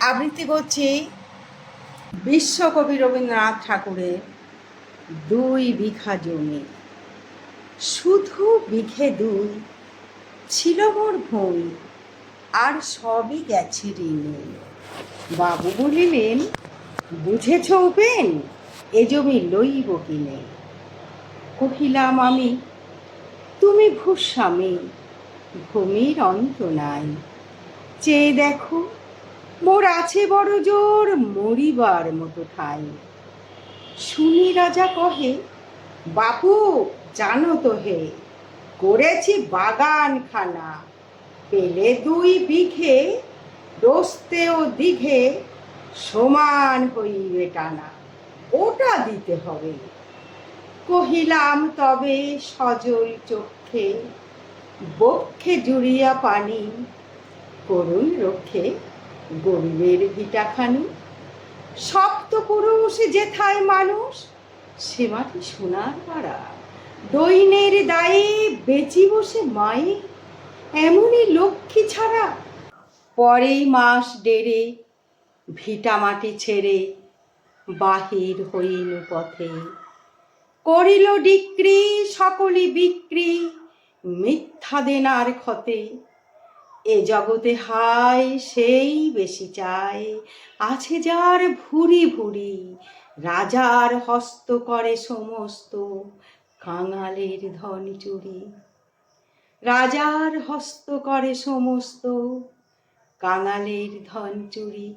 আবৃত্তি করছি বিশ্বকবি রবীন্দ্রনাথ ঠাকুরের দুই বিঘা জমি। শুধু বিঘে দুই, ছিল মোর ভূমি, আর সবই গেছে ঋণে। বাবু বলিলেন, বুঝেছ উপেন, এ জমি লইব কিনে? কহিলাম, আমি, তুমি ভূস্বামী, ভূমির অন্ত নাই। চেয়ে দেখো মোর আছে বড় জোর মরিবার মতো ঠাই। শুনি রাজা কহে, বাপু, জানো তো হে, করেছি বাগান খানা পেলে দুই বিঘে দোস্তে ও দিঘে, সমান হইবে টানা। ওটা দিতে হবে। কহিলাম, তবে সজল চক্ষে বক্ষে জুড়িয়া পানি, করুণ রক্ষে গরিবের ভিটাখানি। পুরুষ যেথায় মানুষ সে মাটি সোনার পাড়া। দৈনের দায়ে বেচি বসে মায়ে, এমনই লক্ষ্মী ছাড়া। পরেই মাস ডেরে ভিটা মাটি ছেড়ে বাহির হইল পথে। করিল ডিক্রি সকলি বিক্রি, মিথ্যা দেনার ক্ষতে। এ জগতে হায়, সেই বেশি চায় আছে যার ভুরি ভুরি, রাজার হস্ত করে সমস্ত কাঙালের ধন চুরি। রাজার হস্ত করে সমস্ত কাঙালের ধন চুরি।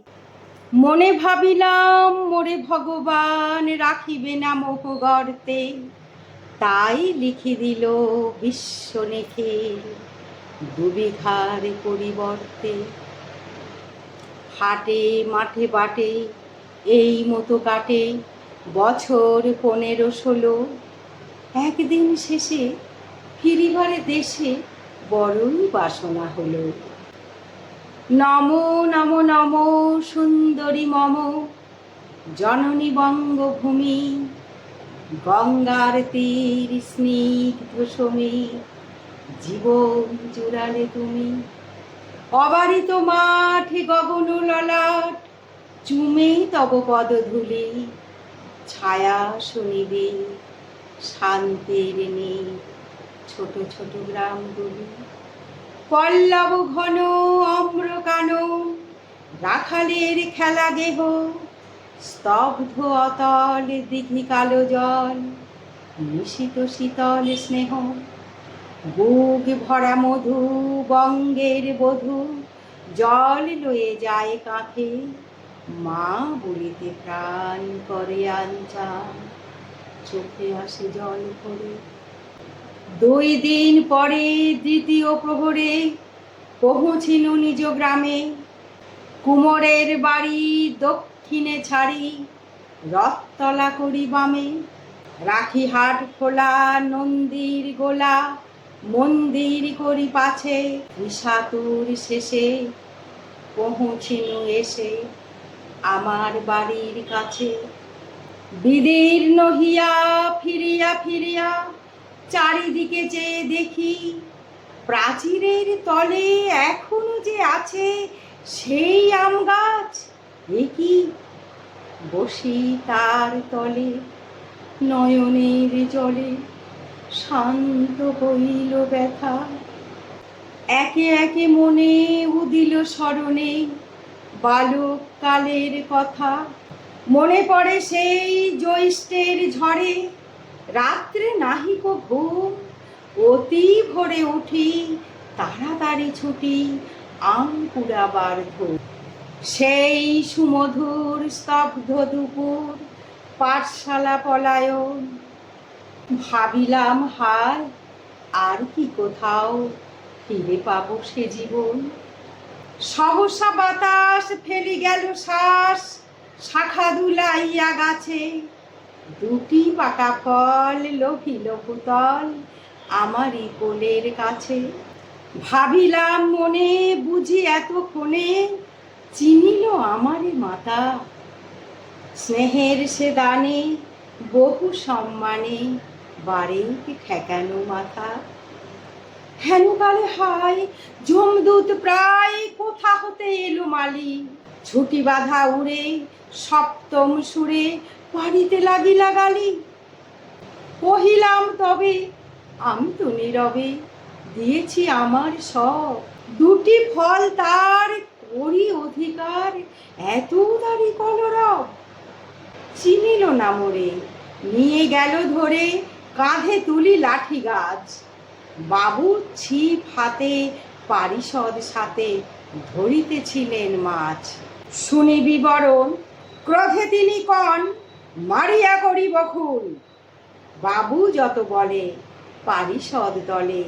মনে ভাবিলাম, মোরে ভগবান রাখিবে না মোহ গর্তে। তাই লিখি দিল বিশ্ব নেখের দুবিঘার পরিবর্তে হাটে, মাঠে, বাটে, এই মতো কাটে বছর পনেরো, ষোলো। একদিন শেষে ফিরিবারে দেশে বড়ই বাসনা হলো। নমো নমো নমো, সুন্দরী মম, জননী বঙ্গভূমি, গঙ্গার তীর স্নিগ্ধ সমীর জীবন জুড়ালে তুমি। অবারিত মাঠে গগন ললাট, চুমে তব পদধূলি ছায়া শুনিবে শান্তির নেই ছোট ছোট গ্রামগুলি। পল্লব ঘন অম্রকান রাখালের খেলা গেহ স্তব্ধ অতল দিঘি কালো জল নিশিত শীতল স্নেহ। বুক ভরা মধু, বঙ্গের বধূ, জল লয়ে যায় কাঁখে মা বলিতে প্রাণ করে আঞ্চান চোখে আসে জল ভরে। দুই দিন পরে দ্বিতীয় প্রহরে পৌঁছিল নিজ গ্রামে। কুমোরের বাড়ি দক্ষিণে ছাড়ি, রথতলা করি বামে। রাখি হাট খোলা, নন্দীর গোলা মন্দির করি পাছে বিষাতুর শেষে পৌঁছিনু এসে আমার বাড়ির কাছে। বিদীর্ণ হিয়া ফিরিয়া ফিরিয়া চারিদিকে চেয়ে দেখি, প্রাচীরের তলে এখনও যে আছে সেই আম গাছ কি? বসি তার তলে নয়নের জলে শান্ত হইল ব্যথা। একে একে মনে উদিল স্মরণে বালক কালের কথা। মনে পড়ে সেই জ্যৈষ্ঠের ঝড়ে। রাত্রে নাহিক ঘুম। অতি ভোরে উঠি তাড়াতাড়ি ছুটি আম কুড়াবার সেই সুমধুর স্তব্ধ দুপুর, পাঠশালা পলায়ন। ভাবিলাম হায় আর কি কোথাও ফিরে পাবো সে জীবন। সহসা বাতাস ফেলি গেল শ্বাস, শাখা দুলাইয়া গাছে। দুটি পাকা ফল লোভিল পুতল আমারই কোলের কাছে। ভাবিলাম মনে বুঝি এতক্ষণে চিনিল আমারে মাতা। স্নেহের সে দানে বহু সম্মানে বাড়ে ঠেকানো মাথা। হেন কালে হায় জমদূত প্রায় কোথা হতে এলো মালি? ছুটি বাঁধা উড়ে, সপ্তম সুরে বাড়িতে লাগিলা গালি। কহিলাম, তবে আমি তো নীরবে, দিয়েছি আমার সব। দুটি ফল তার করি অধিকার, এত দাড়ি কলরব। চিনিল না মোরে, নিয়ে গেল ধরে কাঁধে তুলি লাঠি গাছ। বাবু ছিপ হাতে, পারিষদ সাথে ধরিতেছিলেন মাছ। শুনি বিবরণ, ক্রোধে তিনি কন, মারিয়া করি বখুন বাবু যত বলে, পারিষদ দলে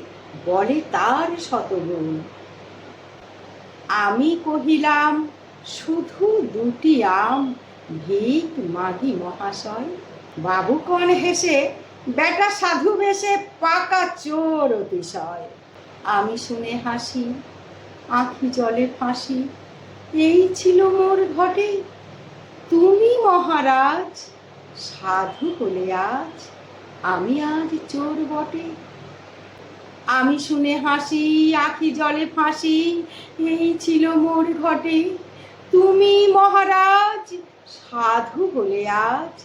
বলে তার শতগুণ। আমি কহিলাম, শুধু দুটি আম, ভিক মাগি মহাশয়? বাবু কন হেসে বেটা সাধু বেশে পাকা চোর অতিশয়। আমি শুনে হাসি, আঁখি জলে ফাঁসি, এই ছিল মোর ঘটে। তুমি মহারাজ, সাধু হলে আজ আমি আজ চোর বটে। আমি শুনে হাসি, আঁখি জলে ফাঁসি, এই ছিল মোর ঘটে। তুমি মহারাজ, সাধু হলে আজ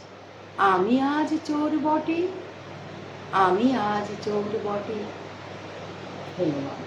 আমি আজ চোর বটে। আমি আজ চোর বটে ধন্যবাদ।